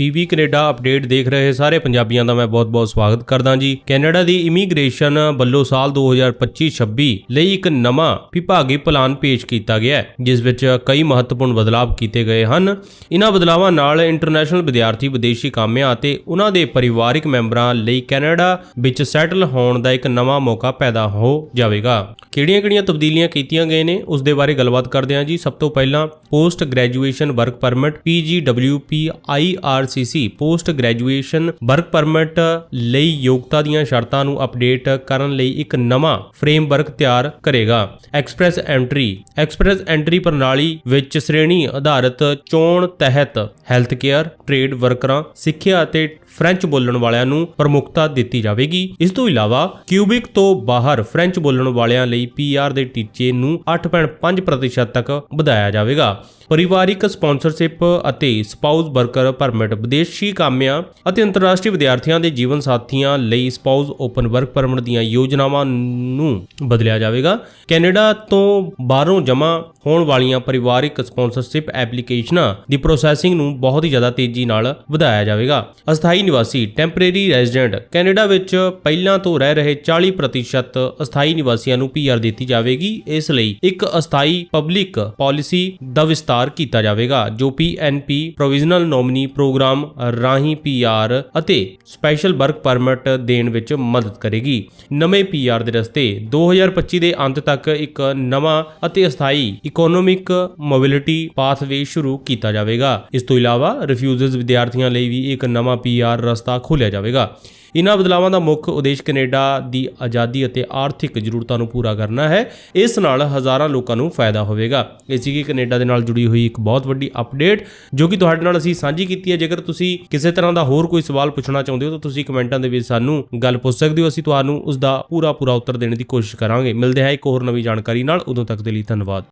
PB Canada update ਦੇਖ ਰਹੇ ਸਾਰੇ ਪੰਜਾਬੀਆਂ ਦਾ ਮੈਂ ਬਹੁਤ-ਬਹੁਤ ਸਵਾਗਤ ਕਰਦਾ ਜੀ। ਕੈਨੇਡਾ ਦੀ ਇਮੀਗ੍ਰੇਸ਼ਨ ਵੱਲੋਂ ਸਾਲ 2025-26 ਲਈ ਇੱਕ ਨਵਾਂ ਵਿਭਾਗੀ ਪਲਾਨ ਪੇਸ਼ ਕੀਤਾ ਗਿਆ ਹੈ, ਜਿਸ ਵਿੱਚ ਕਈ ਮਹੱਤਵਪੂਰਨ ਬਦਲਾਅ ਕੀਤੇ ਗਏ ਹਨ। ਇਹਨਾਂ ਬਦਲਾਵਾਂ ਨਾਲ ਇੰਟਰਨੈਸ਼ਨਲ ਵਿਦਿਆਰਥੀ, ਵਿਦੇਸ਼ੀ ਕਾਮਿਆਂ ਅਤੇ ਉਹਨਾਂ ਦੇ ਪਰਿਵਾਰਿਕ ਮੈਂਬਰਾਂ ਲਈ ਕੈਨੇਡਾ ਵਿੱਚ ਸੈਟਲ ਹੋਣ ਦਾ ਇੱਕ ਨਵਾਂ ਮੌਕਾ ਪੈਦਾ ਹੋ ਜਾਵੇਗਾ। ਕਿਹੜੀਆਂ-ਕਿਹੜੀਆਂ ਤਬਦੀਲੀਆਂ ਕੀਤੀਆਂ ਗਏ ਨੇ, ਉਸ ਦੇ ਬਾਰੇ ਗੱਲਬਾਤ ਕਰਦੇ ਹਾਂ ਜੀ। ਸਭ ਤੋਂ ਪਹਿਲਾਂ post graduation work permit PGWP IRCC post graduation work permit ਲਈ ਯੋਗਤਾ ਦੀਆਂ ਸ਼ਰਤਾਂ ਨੂੰ ਅਪਡੇਟ ਕਰਨ ਲਈ ਇੱਕ ਨਵਾਂ ਫਰੇਮਵਰਕ ਤਿਆਰ ਕਰੇਗਾ। ਐਕਸਪ੍ਰੈਸ ਐਂਟਰੀ ਐਕਸਪ੍ਰੈਸ ਐਂਟਰੀ ਪ੍ਰਣਾਲੀ ਵਿੱਚ ਸ਼੍ਰੇਣੀ ਆਧਾਰਿਤ ਚੋਣ ਤਹਿਤ ਹੈਲਥ ਕੇਅਰ ਟ੍ਰੇਡ ਵਰਕਰਾਂ ਸਿੱਖਿਆ ਅਤੇ ਫ੍ਰੈਂਚ ਬੋਲਣ ਵਾਲਿਆਂ ਨੂੰ ਪ੍ਰਮੁੱਖਤਾ ਦਿੱਤੀ ਜਾਵੇਗੀ। ਇਸ ਤੋਂ ਇਲਾਵਾ ਕਿਊਬਿਕ ਤੋਂ ਬਾਹਰ ਫ੍ਰੈਂਚ ਬੋਲਣ ਵਾਲਿਆਂ ਲਈ ਪੀਆਰ ਦੇ ਟੀਚੇ ਨੂੰ 8.5% ਤੱਕ ਵਧਾਇਆ ਜਾਵੇਗਾ। ਪਰਿਵਾਰਿਕ ਸਪਾਂਸਰਸ਼ਿਪ ਅਤੇ ਸਪਾਊਸ ਵਰਕਰ ਪਰਮਿਟ ਵਿਦੇਸ਼ੀ ਕਾਮਿਆਂ ਅਤੇ ਅੰਤਰਰਾਸ਼ਟਰੀ ਵਿਦਿਆਰਥੀਆਂ ਦੇ ਜੀਵਨ ਸਾਥੀਆਂ ਲਈ ਸਪਾਊਸ ਓਪਨ ਵਰਕ ਪਰਮਿਟ ਦੀਆਂ ਯੋਜਨਾਵਾਂ ਨੂੰ ਬਦਲਿਆ ਜਾਵੇਗਾ। ਕੈਨੇਡਾ ਤੋਂ ਬਾਹਰੋਂ ਜਮ੍ਹਾਂ ਹੋਣ ਵਾਲੀਆਂ ਪਰਿਵਾਰਿਕ ਸਪਾਂਸਰਸ਼ਿਪ ਐਪਲੀਕੇਸ਼ਨਾਂ ਦੀ ਪ੍ਰੋਸੈਸਿੰਗ ਨੂੰ ਬਹੁਤ ਹੀ ਜ਼ਿਆਦਾ ਤੇਜ਼ੀ ਨਾਲ ਵਧਾਇਆ ਜਾਵੇਗਾ। ਅਸਥਾਈ ਨਿਵਾਸੀ, ਟੈਂਪਰੇਰੀ ਰੈਜ਼ੀਡੈਂਟ ਕੈਨੇਡਾ ਵਿੱਚ ਪਹਿਲਾਂ ਤੋਂ ਰਹਿ ਰਹੇ 40% ਅਸਥਾਈ ਨਿਵਾਸੀਆਂ ਨੂੰ ਪੀਆਰ ਦਿੱਤੀ ਜਾਵੇਗੀ। ਇਸ ਲਈ ਇੱਕ ਅਸਥਾਈ ਪਬਲਿਕ ਪਾਲਿਸੀ ਦਾ ਵਿਸਤਾਰ ਕੀਤਾ ਜਾਵੇਗਾ, ਜੋ ਪੀਐਨਪੀ ਪ੍ਰੋਵੀਜ਼ਨਲ ਨੋਮਨੀ ਪ੍ਰੋਗਰਾਮ ਰਾਹੀਂ ਪੀਆਰ ਅਤੇ ਸਪੈਸ਼ਲ ਵਰਕ ਪਰਮਿਟ ਦੇਣ ਵਿੱਚ ਮਦਦ ਕਰੇਗੀ। ਨਵੇਂ ਪੀਆਰ ਦੇ ਰਸਤੇ 2025 ਦੇ ਅੰਤ ਤੱਕ ਇੱਕ ਨਵਾਂ ਅਤੇ ਅਸਥਾਈ ਇਕਨੋਮਿਕ ਮੋਬਿਲਿਟੀ ਪਾਥਵੇ ਸ਼ੁਰੂ ਕੀਤਾ ਜਾਵੇਗਾ। ਇਸ ਤੋਂ ਇਲਾਵਾ ਰਿਫਿਊਜ਼ਲਸ ਵਿਦਿਆਰਥੀਆਂ ਲਈ ਵੀ ਇੱਕ ਨਵਾਂ ਪੀਆਰ ਰਸਤਾ ਖੋਲ੍ਹਿਆ ਜਾਵੇਗਾ। ਇਹਨਾਂ ਬਦਲਾਵਾਂ ਦਾ ਮੁੱਖ ਉਦੇਸ਼ ਕੈਨੇਡਾ ਦੀ ਆਜ਼ਾਦੀ ਅਤੇ ਆਰਥਿਕ ਜ਼ਰੂਰਤਾਂ ਨੂੰ ਪੂਰਾ ਕਰਨਾ ਹੈ। ਇਸ ਨਾਲ ਹਜ਼ਾਰਾਂ ਲੋਕਾਂ ਨੂੰ ਫਾਇਦਾ ਹੋਵੇਗਾ। ਇਹ ਸੀਗੀ ਕੈਨੇਡਾ ਦੇ ਨਾਲ ਜੁੜੀ ਹੋਈ ਇੱਕ ਬਹੁਤ ਵੱਡੀ ਅਪਡੇਟ, ਜੋ ਕਿ ਤੁਹਾਡੇ ਨਾਲ ਅਸੀਂ ਸਾਂਝੀ ਕੀਤੀ ਹੈ। ਜੇਕਰ ਤੁਸੀਂ ਕਿਸੇ ਤਰ੍ਹਾਂ ਦਾ ਹੋਰ ਕੋਈ ਸਵਾਲ ਪੁੱਛਣਾ ਚਾਹੁੰਦੇ ਹੋ, ਤਾਂ ਤੁਸੀਂ ਕਮੈਂਟਾਂ ਦੇ ਵਿੱਚ ਸਾਨੂੰ ਗੱਲ ਪੁੱਛ ਸਕਦੇ ਹੋ। ਅਸੀਂ ਤੁਹਾਨੂੰ ਉਸ ਦਾ ਪੂਰਾ ਪੂਰਾ ਉੱਤਰ ਦੇਣ ਦੀ ਕੋਸ਼ਿਸ਼ ਕਰਾਂਗੇ। ਮਿਲਦੇ ਹਾਂ ਇੱਕ ਹੋਰ ਨਵੀਂ ਜਾਣਕਾਰੀ ਨਾਲ। ਉਦੋਂ ਤੱਕ ਦੇ ਲਈ ਧੰਨਵਾਦ।